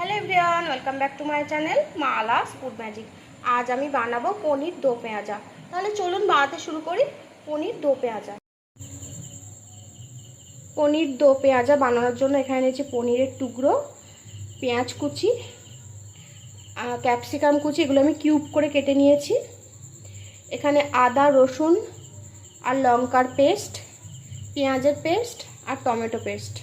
Hello everyone, welcome back to my channel Mala food magic. আজ আমি বানাবো পনির দো পেঁয়াজা। তাহলে চলুন বানাতে শুরু করি পনির দো পেঁয়াজা। পনির দো পেঁয়াজা বানানোর জন্য এখানে নিয়েছি পনিরের টুকরো, পেঁয়াজ কুচি ক্যাপসিকাম কুচি, এগুলো আমি কিউব করে কেটে নিয়েছি। এখানে আদা, রসুন আর লঙ্কার পেস্ট, পেঁয়াজের পেস্ট আর টমেটো পেস্ট।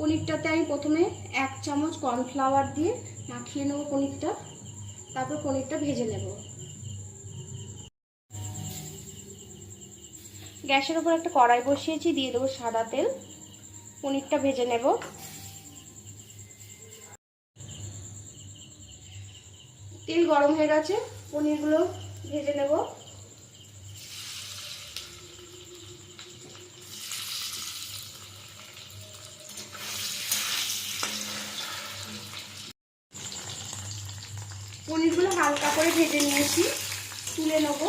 পনিরটাতে আমি প্রথমে এক চামচ কর্নফ্লাওয়ার দিয়ে মাখিয়ে নেব পনিরটা। তারপর পনিরটা ভেজে নেব। গ্যাসের উপর একটা কড়াই বসিয়েছি, দিয়ে দেবো সাদা তেল। পনিরটা ভেজে নেব। তেল গরম হয়ে গেছে, পনিরগুলো ভেজে নেব। পনিরগুলো হালকা করে ভেজে নিয়েছি। তুলে নেব।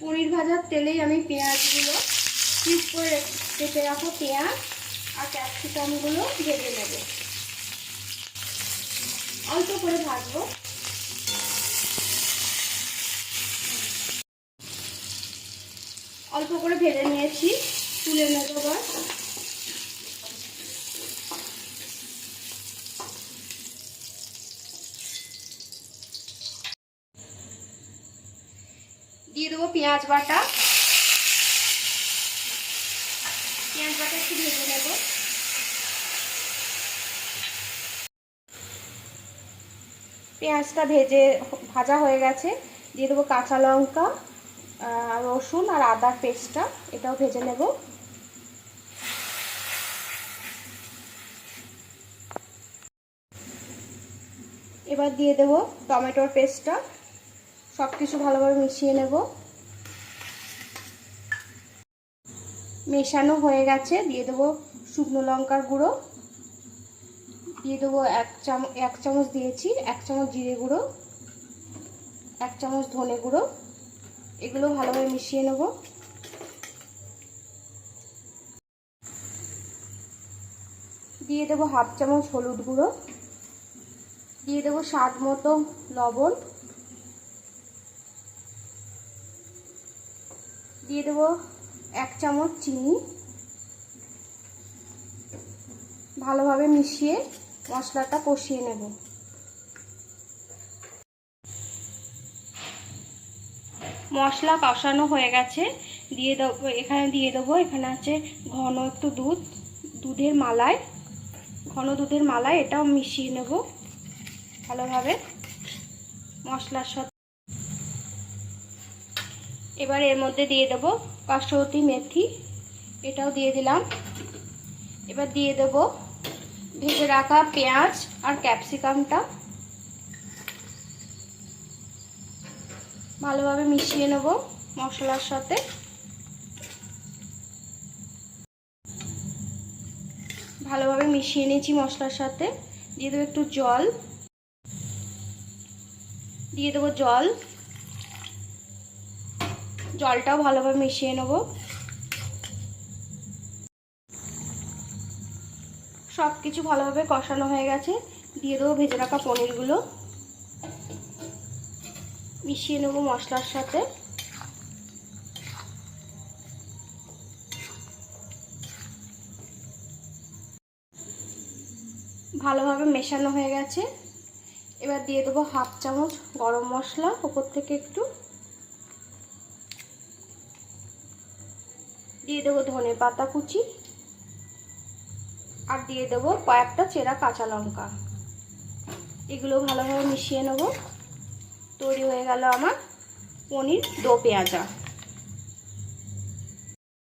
পনির ভাজার তেলেই আমি পেঁয়াজগুলো পিস করে কেটে রাখো পেঁয়াজ আর ক্যাপসিকামগুলো ভেজে নেব। অল্প করে ভাজবো। অল্প করে ভেজে নিয়েছি। তুলে নেব দিয়ে দেবো পেঁয়াজ বাটা। পেঁয়াজ বাটা একটু ভেজে নেব। পেঁয়াজটা ভেজে ভাজা হয়ে গেছে। দিয়ে দেবো কাঁচা লঙ্কা রসুন আর আদার পেস্টটা, এটাও ভেজে নেব। এবার দিয়ে দেব টমেটোর পেস্টটা। সব কিছু ভালোভাবে মিশিয়ে নেব। মেশানো হয়ে গেছে। দিয়ে দেবো শুকনো লঙ্কার গুঁড়ো। দিয়ে দেবো এক চামচ এক চামচ দিয়েছি, এক চামচ জিরে গুঁড়ো, এক চামচ ধনে গুঁড়ো। এগুলো ভালোভাবে মিশিয়ে নেব। দিয়ে দেবো হাফ চামচ হলুদ গুঁড়ো। দিয়ে দেবো স্বাদ মতো লবণ। দিয়ে দেবো এক চামচ চিনি। ভালোভাবে মিশিয়ে মশলাটা কষিয়ে নেব। মশলা কষানো হয়ে গেছে। দিয়ে দেবো এখানে দিয়ে দেবো, এখানে আছে ঘন একটু দুধ, দুধের মালায়। ঘন দুধের মালায় এটাও মিশিয়ে নেব। ভালোভাবে মশলার সাথে এবার এর মধ্যে দিয়ে দেবো কাসরতি মেথি, এটাও দিয়ে দিলাম। এবার দিয়ে দেবো ভেজে রাখা পেঁয়াজ আর ক্যাপসিকামটা। ভালোভাবে মিশিয়ে নেব মশলার সাথে। ভালোভাবে মিশিয়ে নিয়েছি মশলার সাথে, দিয়ে দেবো একটু জল। দিয়ে দেবো জল। জলটাও ভালোভাবে মিশিয়ে নেব। সব কিছু ভালোভাবে কষানো হয়ে গেছে। দিয়ে দেবো ভেজে রাখা পনিরগুলো। মিশিয়ে নেব মশলার সাথে। ভালোভাবে মেশানো হয়ে গেছে। এবার দিয়ে দেবো হাফ চামচ গরম মশলা, ওপর থেকে একটু। দিয়ে দেবো ধনে পাতা কুচি। আর দিয়ে দেবো কয়েকটা চেরা কাঁচা লঙ্কা। এগুলো ভালোভাবে মিশিয়ে নেব। তৈরি হয়ে গেল আমার পনির দো পেঁয়াজা।